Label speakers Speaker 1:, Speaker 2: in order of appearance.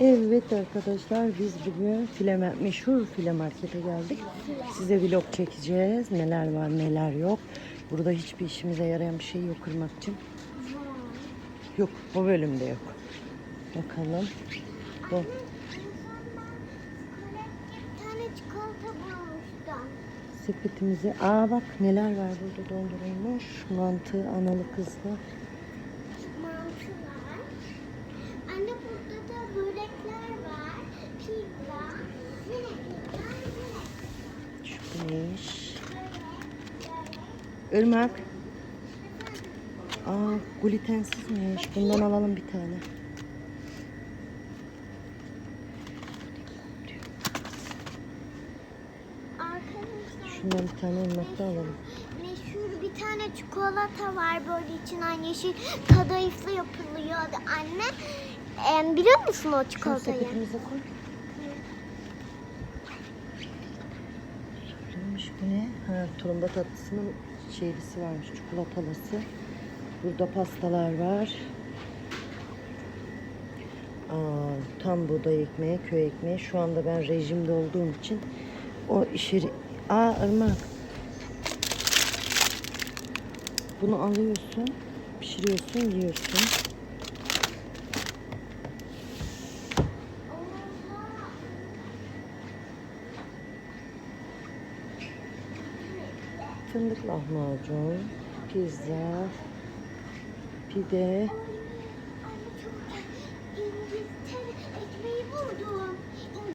Speaker 1: Evet arkadaşlar biz bugün file meşhur file markete geldik. Size vlog çekeceğiz. Neler var neler yok. Burada hiçbir işimize yarayan bir şey yok Irmak'cığım. Yok o bölümde yok. Bakalım. Bu. Sepetimize. Aa bak neler var burada dondurulmuş. Mantı, analı kızlı.
Speaker 2: Mantı var. Anne burada da börekler var. Pizza. Yine pizza. Yine.
Speaker 1: Şu neymiş? Irmak. Aa glutensizmiş. Bundan alalım bir tane. Şundan bir tane ırmak da alalım.
Speaker 2: meşhur bir tane çikolata var böyle için aynı yeşil kadayıflı yapılıyor anne. Em, biliyor musun o
Speaker 1: Şunu
Speaker 2: çikolatayı?
Speaker 1: sepetimize koy. Neymiş bu ne? Ha, tulumba tatlısının şeylisi varmış, çikolatalısı. Burada pastalar var. Aa, tam buğday ekmeği, köy ekmeği. Şu anda ben rejimde olduğum için o işi... Aa ırmak. Bunu alıyorsun, pişiriyorsun, yiyorsun. Fındık lahmacun, pizza, pide,